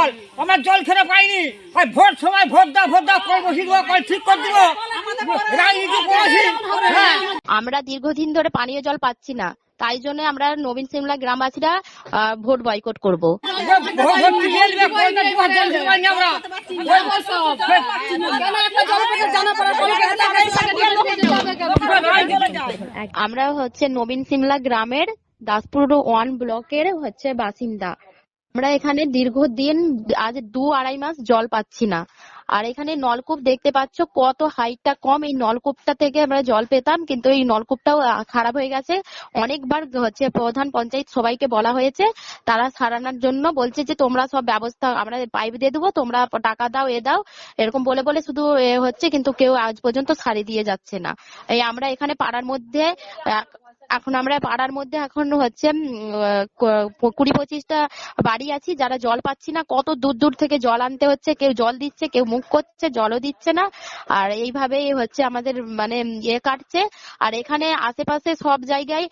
Call. আমরা জল খেতে পাইনি। আর ভোট সময় ভোট দাও ভোট দাও দেবো কল ঠিক করে দেবো রাজনীতি করেছি হ্যাঁ। আমরা দীর্ঘদিন ধরে পানীয় জল পাচ্ছি না। তাই জন্য আমরা নবীন সিমলা গ্রামবাসীরা ভোট বয়কট করব। জল আমরা হচ্ছে নবীন সিমলা গ্রামের দাসপুর ওয়ান ব্লকের হচ্ছে বাসিন্দা। আমরা এখানে দীর্ঘদিন, আজ দু আড়াই মাস জল পাচ্ছি না। আর এখানে নলকূপ দেখতে পাচ্ছ, কত হাইটটা কম এই নলকূপটা থেকে আমরা জল পেতাম, কিন্তু এই নলকূপটাও খারাপ হয়ে গেছে। অনেকবার হচ্ছে প্রধান পঞ্চায়েত সবাইকে বলা হয়েছে, তারা সারানোর জন্য বলছে যে, তোমরা সব ব্যবস্থা, আমরা পাইপ দিয়ে দেবো, তোমরা টাকা দাও, এ দাও। এরকম বলে বলে শুধু, এ, হচ্ছে, কিন্তু কেউ আজ পর্যন্ত সারি দিয়ে যাচ্ছে না। এই আমরা এখানে পাড়ার মধ্যে এখন আমরা পাড়ার মধ্যে এখন হচ্ছে কুড়ি পঁচিশটা বাড়ি আছি, যারা জল পাচ্ছি না, কত দূর দূর থেকে জল আনতে হচ্ছে, কেউ জল দিচ্ছে, কেউ মুখ করছে, জলও দিচ্ছে না, আর এইভাবেই হচ্ছে আমাদের মানে ইয়ে কাটছে, আর এখানে আশেপাশে সব জায়গায়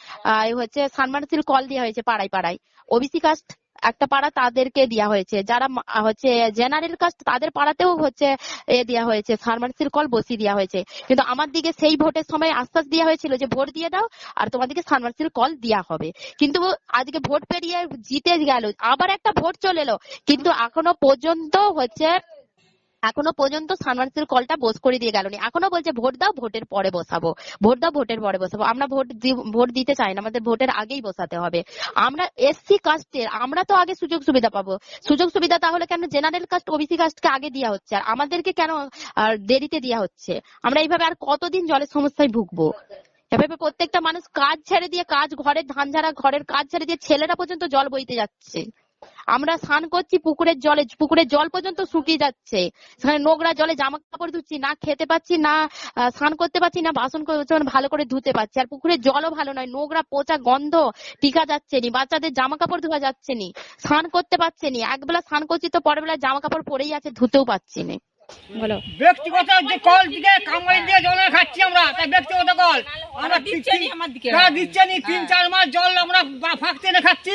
হচ্ছে সানমার্সিল কল দেওয়া হয়েছে পাড়ায় পাড়ায়। ওবিসি কাস্ট একটা পাড়া তাদেরকে দেওয়া হয়েছে। যারা হচ্ছে জেনারেল কাস্ট তাদের পাড়াতেও হচ্ছে এ দেওয়া হয়েছে ফার্মাসির কল বসিয়ে দেওয়া হয়েছে। কিন্তু আমার দিকে সেই ভোটের সময় আশ্বাস দেওয়া হয়েছিল যে ভোট দিয়ে দাও আর তোমাদেরকে ফার্মাসির কল দেওয়া হবে। কিন্তু আজকে ভোট পেরিয়ে জিতে গেল, আবার একটা ভোট চলে এলো। কিন্তু এখনও পর্যন্ত হচ্ছে এখনও পর্যন্ত সানমার্সিল কলটা বস করে দিয়ে গেল এখনও বলছে, ভোট দাও, ভোটের পরে বসাবো। ভোট দাও, ভোটের পরে বসাবো। আমরা ভোট ভোট দিতে চাই না, আমাদের ভোটের আগেই বসাতে হবে। আমরা এসসি কাস্টের আমরা তো আগে সুযোগ সুবিধা পাবো। সুযোগ সুবিধা তাহলে কেন জেনারেল কাস্ট ওবিসি কাস্টকে আগে দেওয়া হচ্ছে? আর আমাদেরকে কেন দেরিতে দেওয়া হচ্ছে? আমরা এইভাবে আর কতদিন জলের সমস্যায় ভুগবো? এভাবে প্রত্যেকটা মানুষ কাজ ছেড়ে দিয়ে, কাজ ঘরের ধান ঝাড়া, ঘরের কাজ ছেড়ে দিয়ে ছেলেরা পর্যন্ত জল বইতে যাচ্ছে। আমরা স্নান করছি, পুকুরের জলে, পুকুরের জল পর্যন্ত শুকিয়ে যাচ্ছে। সেখানে নোংরা জলে জামা কাপড় ধুচ্ছি, না খেতে পাচ্ছি, না স্নান করতে পাচ্ছি, না বাসন ভালো করে ধুতে পারছি আর পুকুরের জলও ভালো নয়, নোংরা পচা গন্ধ টিকা যাচ্ছে নি, বাচ্চাদের জামা কাপড় ধোয়া যাচ্ছে নি, স্নান করতে পারছে নি। একবেলা স্নান করছি তো পরের বেলা জামা কাপড় পরেই আছে, ধুতেও পারছি না। বলো। ব্যক্তিগত যে কল দিকে কামাই দিয়ে জল খাচ্ছি আমরা তাই ব্যক্তিগত কল। আমরা দিচ্ছে আমার দিকে। দিচ্ছে নি তিন চার মাস জল আমরা বা- ফাঁক টেনে খাচ্ছি।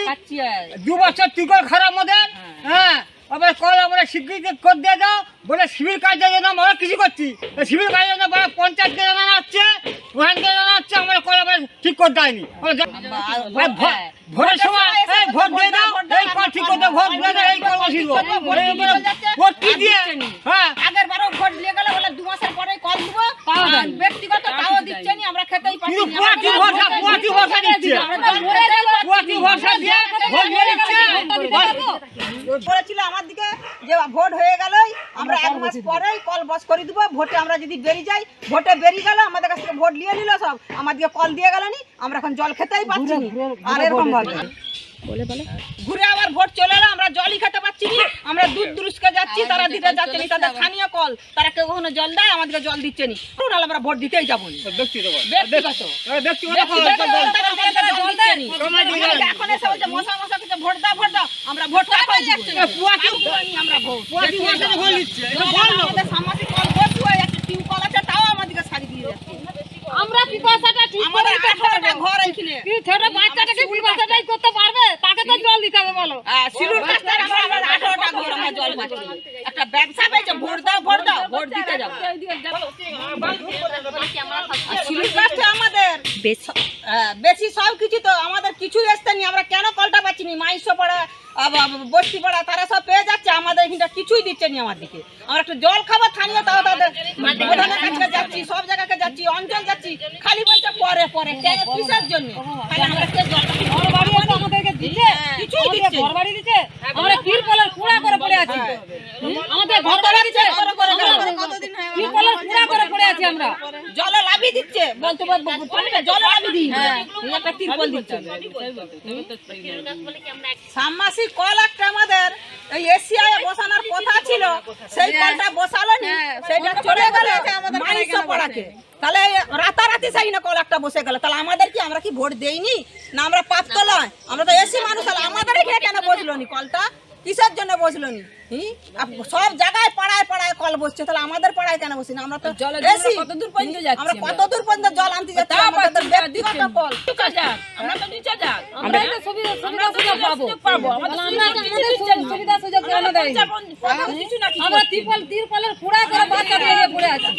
দু বছর টিকল খারাপ আমাদের। হ্যাঁ। আবার কল আমরা স্বীকৃতি করে দিয়ে দাও বলে সিভিল কাজের জন্য আমরা কিছু করছি। সিভিল কাজের জন্য বলে পঞ্চায়েত জানা হচ্ছে ওখান থেকে জানা হচ্ছে আমরা কল আমরা ঠিক করে দেয়নি। আমরা জ- আর ভো- ভোটের সময় ভোট দিয়ে দাও এই কল ঠিক করতে ভোট দিয়ে এই কল বসিয়ে দেবো এই বলে ভোট কি দিয়ে হ্যাঁ। আগের বারও ভোট দিয়ে গেলে বলে দু মাসের পরে কল দিব। আর ব্যক্তিগত তাও দিচ্ছে নি আমরা খেতেই পাচ্ছি কিন্তু না। পুয়াতি ভরসা পুয়াতি ভরসা দিচ্ছে। আমরা জল ভরে যাই পাচ্ছি পুয়াতি না। ভরসা দিয়ে ভোট দিচ্ছে। বলেছিল আমার দিকে যে ভোট হয়ে গেলেই আমরা এক মাস পরেই কল বস করে দিব। ভোটে আমরা যদি বেরিয়ে যাই ভোটে বেরিয়ে গেল আমাদের কাছ থেকে ভোট নিয়ে নিল সব। আমাদেরকে কল দিয়ে গেল নি আমরা এখন জল খেতেই পাচ্ছি না। আর এরকম ভাবে বলে বলে। ঘুরে আবার ভোট চলে এলো আমরা জলই খেতে পাচ্ছি না। আমরা দূর দুরস্কে যাচ্ছি তারা দিতে যাচ্ছে না তাদের স্থানীয় কল। তারা কেউ কখনো জল দেয় আমাদেরকে জল দিচ্ছে নি। নাহলে আমরা ভোট দিতেই যাব এখন এসে মশা মশা কিছু ভোট দাও ভোট দাও। আমরা ভোট আমরা ভোট। আমাদের সামাজিক কল বসু হয়ে যাচ্ছে টিউ কল আছে তাও আমাদেরকে ছাড়ি দিয়ে যাচ্ছে আমরা পিপাসাটা ঠিক করে আমাদের দিতে আঠারোটা পারব ঘর এইখানে কি ছোট বাচ্চাটাকে পিপাসাটাই করতে পারবে? তাকে তো জল দিতে হবে বলো। সিলুর কাছ থেকে আমরা আবার ঘর আমরা জল পাচ্ছি একটা ব্যবসা পেয়েছে ভোট দাও ভোট দাও ভোট দিতে যাব সিলুর কাছটা আমাদের। বেশি। সব কিছু তো আমাদের কিছু আসতে নি আমরা কেন কলটা পাচ্ছি নি? মাইশো পাড়া বস্তি পাড়া তারা সব পেয়ে যাচ্ছে আমাদের এখানটা কিছুই দিচ্ছে নি আমাদেরকে। আমরা একটু জল খাবার স্থানীয় তাও তাদের যাচ্ছি সব যাচ্ছি অঞ্চল যাচ্ছি খালি বলছে পরে পরে কেন কিসের জন্য? খালি আমরা কে জল ঘর বাড়ি আছে আমাদেরকে দিচ্ছে কিছুই আমাদের দিচ্ছে ঘর বাড়ি দিচ্ছে। আমরা তিরপলের পুরা করে পড়ে আছি। আমাদের ঘর বাড়ি দিচ্ছে। তিরপলের কুড়া করে পড়ে আছি আমরা। জলে লাভি দিচ্ছে। বলতে বলতে জলে দিই। একটা তিরপল দিচ্ছে। সাম্মাসিক কল একটা আমাদের। এই এশিয়ায় বসানোর কথা ছিল। সেই কলটা বসালো নি সেটা চলে গেল মাইশো পড়াকে তাহলে রাতারাতি সেই না কল একটা বসে গেল। তাহলে আমাদের কি আমরা কি ভোট দেইনি? না আমরা পাপ তো নয় আমরা তো এসি মানুষ তাহলে আমাদের এখানে কেন বসল নি কলটা? কিসের জন্য বসল নি? সব জায়গায় পাড়ায় পাড়ায় কল বসছে তাহলে আমাদের পাড়ায় কেন বসি না? আমরা তো কত দূর পর্যন্ত যাচ্ছি আমরা? আমরা? কত দূর পর্যন্ত জল আনতে যাচ্ছি? আমাদের ব্যক্তিগত। কল। আমরা তো নিচে যাক আমরা আমরা সুবিধা সুবিধা সুযোগ পাবো। পাবো। আমরা সুবিধা সুযোগ কেন দেয় আমরা তিরপল তিরপলের কুড়া করে বাচ্চা দিয়ে পড়ে আছি।